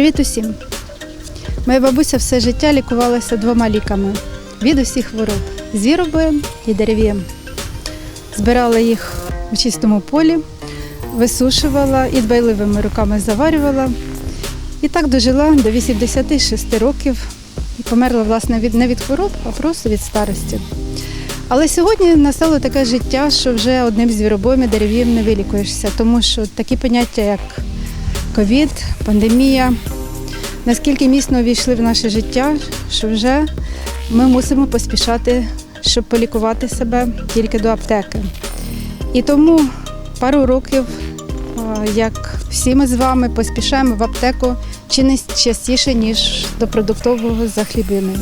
Привіт усім! Моя бабуся все життя лікувалася двома ліками від усіх хвороб звіробоєм і дерев'єм. Збирала їх у чистому полі, висушувала і дбайливими руками заварювала. І так дожила до 86 років і померла власне від не від хвороб, а просто від старості. Але сьогодні настало таке життя, що вже одним звіробоєм і дерев'єм не вилікуєшся, тому що такі поняття, як ковід, пандемія, наскільки міцно увійшли в наше життя, що вже ми мусимо поспішати, щоб полікувати себе тільки до аптеки. І тому пару років, як всі ми з вами поспішаємо в аптеку чи не частіше, ніж до продуктового за хлібиною.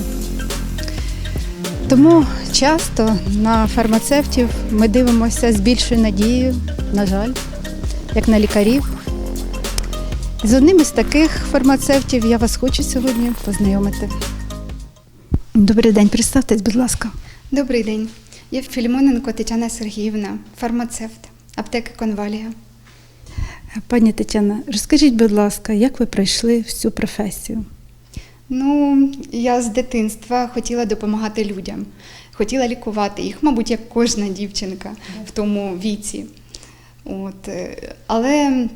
Тому часто на фармацевтів ми дивимося з більшою надією, на жаль, як на лікарів. З одним із таких фармацевтів я вас хочу сьогодні познайомити. Добрий день, представтесь, будь ласка. Добрий день. Я Філімоненко Тетяна Сергіївна, фармацевт, аптеки Конвалія. Пані Тетяна, розкажіть, будь ласка, як ви прийшли в цю професію? Ну, я з дитинства хотіла допомагати людям, хотіла лікувати їх, мабуть, як кожна дівчинка в тому віці. От. е, Але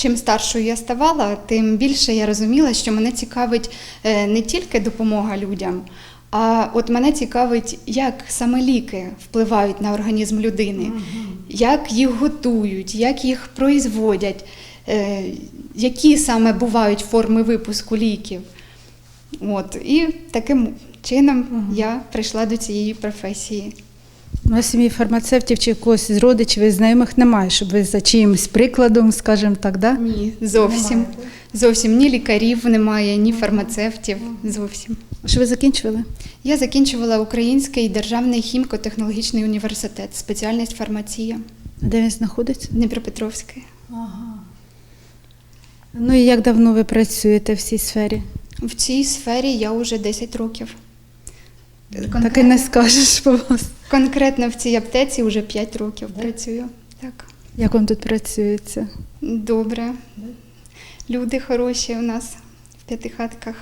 чим старшою я ставала, тим більше я розуміла, що мене цікавить е, не тільки допомога людям, а от мене цікавить, як саме ліки впливають на організм людини, як їх готують, як їх производять, е, які саме бувають форми випуску ліків. От, і таким чином я прийшла до цієї професії. У вас в сім'ї фармацевтів чи когось з родичів і знайомих немає, щоб ви за чиїмсь прикладом, скажімо так, да? Ні, зовсім. Зовсім ні лікарів немає, ні фармацевтів. Зовсім. Що ви закінчували? Я закінчувала Український державний хіміко-технологічний університет, спеціальність фармація Де він знаходиться? Дніпропетровський. Ну і як давно ви працюєте в цій сфері? В цій сфері я вже 10 років. Так і не скажеш по вас. Конкретно в цій аптеці вже 5 років працюю. Так. Як вам тут працюється? Добре. Люди хороші у нас в п'ятихатках.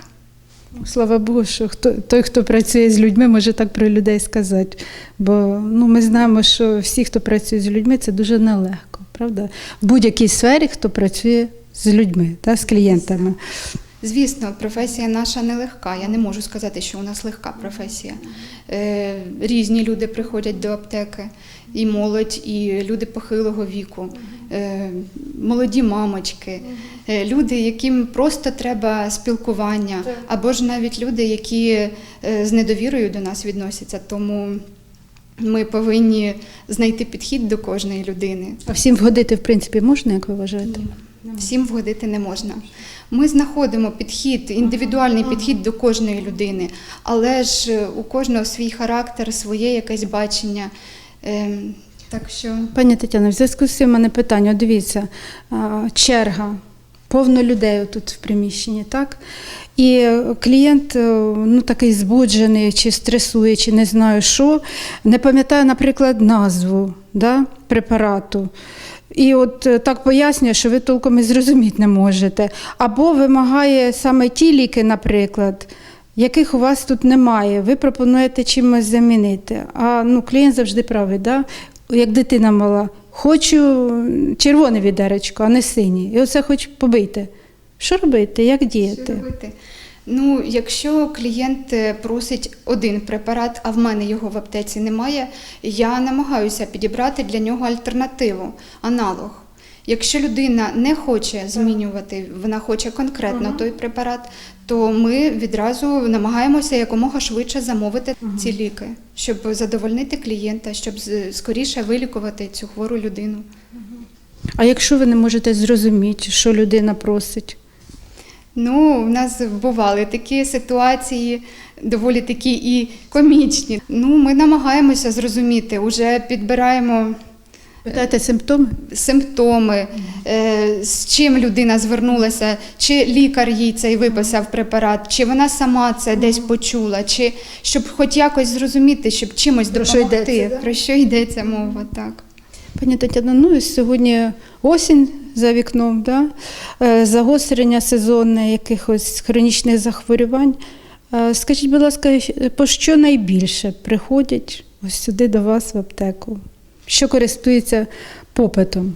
Слава Богу, що хто той, хто працює з людьми, може так про людей сказати. Бо ну, ми знаємо, що всі, хто працює з людьми, це дуже нелегко, правда? В будь-якій сфері, хто працює з людьми, та, з клієнтами. Звісно, професія наша нелегка. Я не можу сказати, що у нас легка професія. Е, різні люди приходять до аптеки, і молодь, і люди похилого віку, е, молоді мамочки, е, люди, яким просто треба спілкування, або ж навіть люди, які з недовірою до нас відносяться. Тому ми повинні знайти підхід до кожної людини. А всім вгодити, в принципі, можна, як ви вважаєте? Всім вгодити не можна. Ми знаходимо підхід, індивідуальний підхід до кожної людини, але ж е, у кожного свій характер, своє якесь бачення. Ем, Так що Пані Тетяно, в зв'язку з цим мене питання. Дивіться, черга, повно людей тут в приміщенні, так? І клієнт е, ну, такий збуджений, чи стресує, чи не знаю що, не пам'ятає, наприклад, назву да, препарату. І от е, так пояснює, що ви толком і зрозуміти не можете. Або вимагає саме ті ліки, наприклад, яких у вас тут немає. Ви пропонуєте чимось замінити. А ну, клієнт завжди правий, да? як дитина мала. Хочу червоне відеречко, а не синє. І оце хоч побийте. Що робити? Як що діяти? робити? Ну, якщо клієнт е, просить один препарат, а в мене його в аптеці немає, я намагаюся підібрати для нього альтернативу, аналог. Якщо людина не хоче змінювати, вона хоче конкретно той препарат, то ми відразу намагаємося якомога швидше замовити ці ліки, щоб задовольнити клієнта, щоб скоріше вилікувати цю хвору людину. А якщо ви не можете зрозуміти, що людина просить? Ну, в нас бували такі ситуації, доволі такі і комічні. Ну, ми намагаємося зрозуміти, вже підбираємо Питаєте симптоми? симптоми, е, з чим людина звернулася, чи лікар їй цей виписав препарат, чи вона сама це десь почула, чи щоб хоч якось зрозуміти, щоб чимось Про що йдеться. Про що йдеться мова, так. Пані Тетяно, ну і сьогодні осінь за вікном, да? е, загострення сезонне якихось хронічних захворювань. Е, Скажіть, будь ласка, по що найбільше приходять ось сюди до вас в аптеку? Що користується попитом?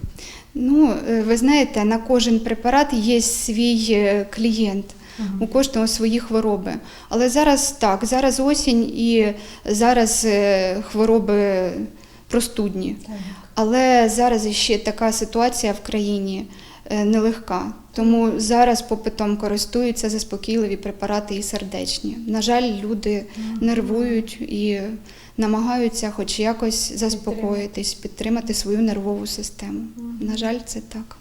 Ну, е, ви знаєте, на кожен препарат є свій клієнт. У кожного свої хвороби. Але зараз так, зараз осінь і зараз хвороби простудні. Але зараз ще така ситуація в країні е, нелегка. Тому зараз попитом користуються заспокійливі препарати і сердечні. На жаль, люди нервують і намагаються хоч якось заспокоїтись, підтримати свою нервову систему. На жаль, це так.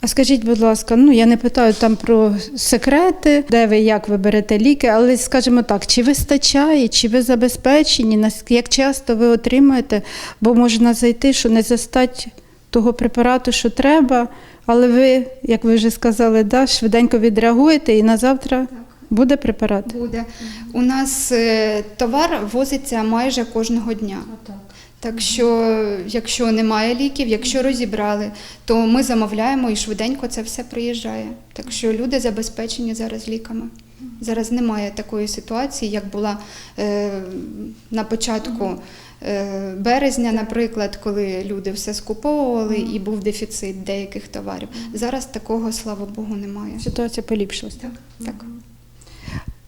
А скажіть, будь ласка, ну я не питаю там про секрети, де ви як ви берете ліки, але скажімо так, чи вистачає, чи ви забезпечені, як часто ви отримуєте, бо можна зайти, що не застать того препарату, що треба, але ви, як ви вже сказали, да, швиденько відреагуєте і на завтра буде препарат. Буде. У нас е, товар возиться майже кожного дня. Так що, якщо немає ліків, якщо розібрали, то ми замовляємо і швиденько це все приїжджає. Так що люди забезпечені зараз ліками. Зараз немає такої ситуації, як була е, на початку е, березня, наприклад, коли люди все скуповували і був дефіцит деяких товарів. Зараз такого, слава Богу, немає. Ситуація поліпшилась. Так? Так.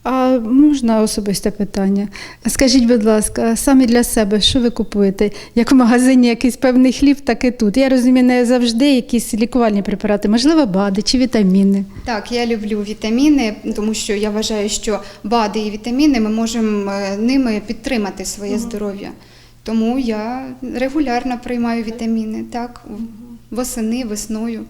А можна особисте питання? Скажіть, будь ласка, самі для себе, що ви купуєте? Як в магазині якийсь певний хліб, так і тут. Я розумію, не завжди якісь лікувальні препарати, можливо, БАДи чи вітаміни. Так, я люблю вітаміни, тому що я вважаю, що БАДи і вітаміни ми можемо е, ними підтримати своє здоров'я. Тому я регулярно приймаю вітаміни, так, восени, весною,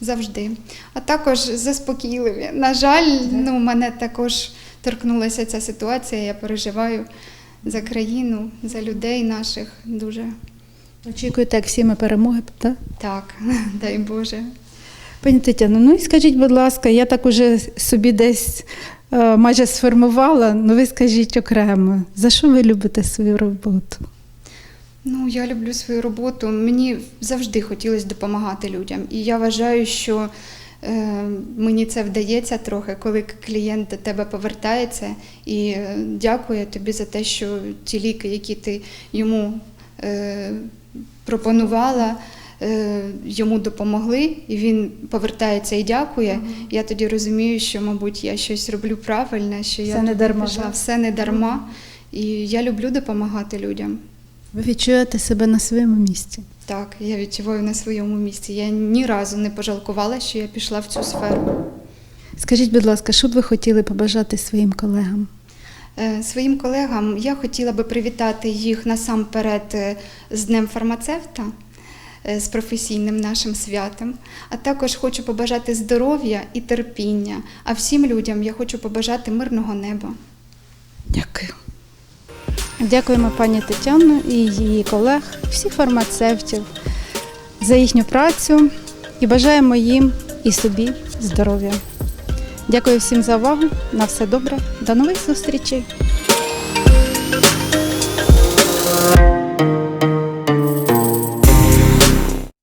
завжди. А також заспокійливі. На жаль, ну, мене також торкнулася ця ситуація. Я переживаю за країну, за людей наших дуже Очікуєте, як всі ми перемоги, так? так, дай Боже. Пані Тетяно, ну і скажіть, будь ласка, я так уже собі десь е, майже сформувала, ну ви скажіть окремо, за що ви любите свою роботу? Ну, я люблю свою роботу. Мені завжди хотілося допомагати людям. І я вважаю, що мені це вдається трохи, коли клієнт до тебе повертається і е, дякує тобі за те, що ті ліки, які ти йому е, пропонувала, е, йому допомогли, і він повертається і дякує. Я тоді розумію, що, мабуть, я щось роблю правильно, що я не дарма, пішла, да? все не дарма. І я люблю допомагати людям. Ви відчуєте себе на своєму місці? Так, я відчуваю на своєму місці. Я ні разу не пожалкувала, що я пішла в цю сферу. Скажіть, будь ласка, що б ви хотіли побажати своїм колегам? Е, Своїм колегам я хотіла би привітати їх насамперед е, з Днем фармацевта, е, з професійним нашим святом. А також хочу побажати здоров'я і терпіння. А всім людям я хочу побажати мирного неба. Дякую. Дякуємо пані Тетяну і її колег, всіх фармацевтів за їхню працю і бажаємо їм і собі здоров'я. Дякую всім за увагу. На все добре. До нових зустрічей.